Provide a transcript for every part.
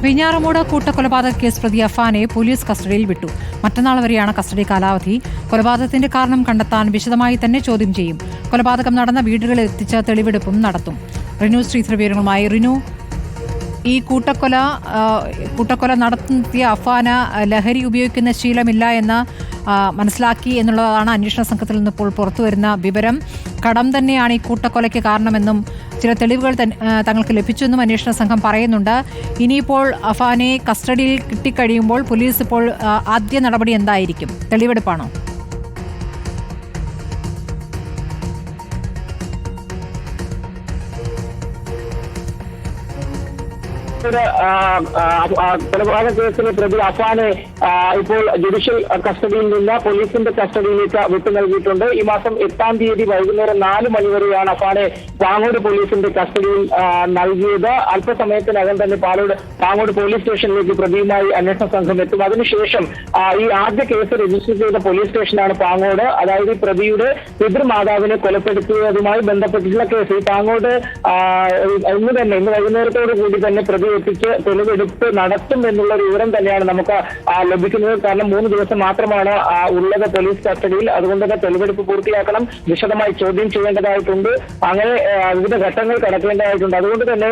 Venjaramoodu കൂട്ടക്കൊലപാതക case പ്രതി അഫാനെ police കസ്റ്റഡിയിൽ വിട്ടു. മറ്റന്നാൾ വരെയാണ് കസ്റ്റഡി കാലാവധി. കൊലപാതകത്തിന്റെ കാരണം കണ്ടെത്താൻ വിശദമായി തന്നെ ചോദ്യം ചെയ്യും. കൊലപാതകം നടന്ന വീടുകളിൽ എത്തിച്ച തെളിവെടുപ്പും നടത്തും. റിനു ശ്രീധർ വിവരങ്ങളുമായി റിനു ഈ കൂട്ടക്കൊല കൂട്ടക്കൊല നടത്തിയ അഫാന ലഹരി ഉപയോഗിക്കുന്ന ശീലമില്ല എന്ന് മനസ്സിലാക്കി എന്നുള്ളതാണ് അന്വേഷണ സംഘത്തിൽ നിന്ന് ഇപ്പോൾ പുറത്തുവരുന്ന വിവരം. കടം തന്നെയാണ് ഈ കൂട്ടക്കൊലയ്ക്ക് കാരണമെന്നും ചില തെളിവുകൾ തങ്ങൾക്ക് ലഭിച്ചെന്നും അന്വേഷണ സംഘം പറയുന്നുണ്ട്. ഇനിയിപ്പോൾ അഫാനെ കസ്റ്റഡിയിൽ കിട്ടിക്കഴിയുമ്പോൾ പോലീസ് ഇപ്പോൾ ആദ്യ നടപടി എന്തായിരിക്കും? തെളിവെടുപ്പാണോ? ആ, കൊലപാതക കേസിലെ പ്രതി അഫാനെ ഇപ്പോൾ ജുഡീഷ്യൽ കസ്റ്റഡിയിൽ നിന്ന് പോലീസിന്റെ കസ്റ്റഡിയിലേക്ക് വിട്ടു നൽകിയിട്ടുണ്ട്. ഈ മാസം എട്ടാം തീയതി വൈകുന്നേരം നാല് മണിവരെയാണ് അഫാനെ പാങ്ങോട് പോലീസിന്റെ കസ്റ്റഡിയിൽ നൽകിയത്. അല്പസമയത്തിനകം തന്നെ പാലോട് പാങ്ങോട് പോലീസ് സ്റ്റേഷനിലേക്ക് പ്രതിയുമായി അന്വേഷണ സംഘം എത്തും. അതിനുശേഷം ഈ ആദ്യ കേസ് രജിസ്റ്റർ ചെയ്ത പോലീസ് സ്റ്റേഷനാണ് പാങ്ങോട്. അതായത് പ്രതിയുടെ പിതൃമാതാവിനെ കൊലപ്പെടുത്തിയതുമായി ബന്ധപ്പെട്ടിട്ടുള്ള കേസ് ഈ പാങ്ങോട് ഇന്ന് തന്നെ ഇന്ന് വൈകുന്നേരത്തോടു കൂടി തന്നെ പ്രതി എത്തിച്ച് തെളിവെടുപ്പ് നടത്തും എന്നുള്ള വിവരം തന്നെയാണ് നമുക്ക് ലഭിക്കുന്നത്. കാരണം മൂന്ന് ദിവസം മാത്രമാണ് ഉള്ളത് പോലീസ് കസ്റ്റഡിയിൽ. അതുകൊണ്ട് തന്നെ തെളിവെടുപ്പ് പൂർത്തിയാക്കണം. വിശദമായി ചോദ്യം ചെയ്യേണ്ടതായിട്ടുണ്ട്. അങ്ങനെ വിവിധ ഘട്ടങ്ങൾ കടക്കേണ്ടതായിട്ടുണ്ട്. അതുകൊണ്ട് തന്നെ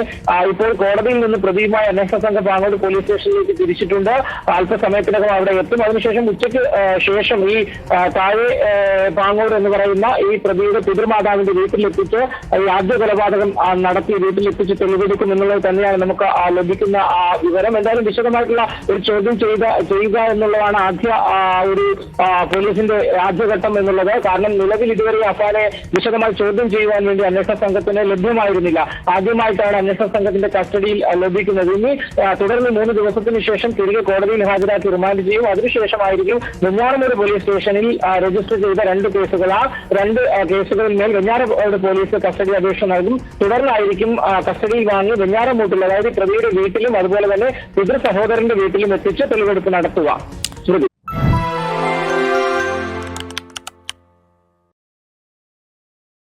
ഇപ്പോൾ കോടതിയിൽ നിന്ന് പ്രതിയുമായ അന്വേഷണ സംഘം പാങ്ങോട് പോലീസ് സ്റ്റേഷനിലേക്ക് തിരിച്ചിട്ടുണ്ട്. അല്പസമയത്തിനകം അവിടെ എത്തും. അതിനുശേഷം ഉച്ചയ്ക്ക് ശേഷം ഈ താഴെ പാങ്ങോട് എന്ന് പറയുന്ന ഈ പ്രതിയുടെ പിതൃമാതാവിന്റെ വീട്ടിലെത്തിച്ച് ഈ ആദ്യ കൊലപാതകം നടത്തി വീട്ടിലെത്തിച്ച് തെളിവെടുക്കും എന്നുള്ളത് തന്നെയാണ് നമുക്ക് ലഭിക്കുന്ന വിവരം. എന്തായാലും വിശദമായിട്ടുള്ള ഒരു ചോദ്യം ചെയ്ത ചെയ്യുക എന്നുള്ളതാണ് ആദ്യ ഒരു പോലീസിന്റെ ആദ്യഘട്ടം എന്നുള്ളത്. കാരണം നിലവിൽ ഇതുവരെ അഫാനെ വിശദമായി ചോദ്യം ചെയ്യുവാൻ വേണ്ടി അന്വേഷണ സംഘത്തിന് ലഭ്യമായിരുന്നില്ല. ആദ്യമായിട്ടാണ് അന്വേഷണ സംഘത്തിന്റെ കസ്റ്റഡിയിൽ ലഭിക്കുന്നത്. ഇനി തുടർന്ന് മൂന്ന് ദിവസത്തിന് ശേഷം തിരികെ കോടതിയിൽ ഹാജരാക്കി റിമാൻഡ് ചെയ്യും. അതിനുശേഷമായിരിക്കും വെഞ്ഞാറമൂട് പോലീസ് സ്റ്റേഷനിൽ രജിസ്റ്റർ ചെയ്ത രണ്ട് കേസുകൾ. ആ രണ്ട് ആ, കേസുകളിൽ മേൽ വെഞ്ഞാറമൂട് പോലീസ് കസ്റ്റഡി അപേക്ഷ നൽകും. തുടർന്നായിരിക്കും കസ്റ്റഡിയിൽ വാങ്ങി വെഞ്ഞാറമൂട്ടിൽ അതായത് പ്രതിയുടെ വീട്ടിലും അതുപോലെ തന്നെ പിതൃ സഹോദരന്റെ വീട്ടിലും എത്തിച്ച് തെളിവെടുപ്പ് നടത്തുക.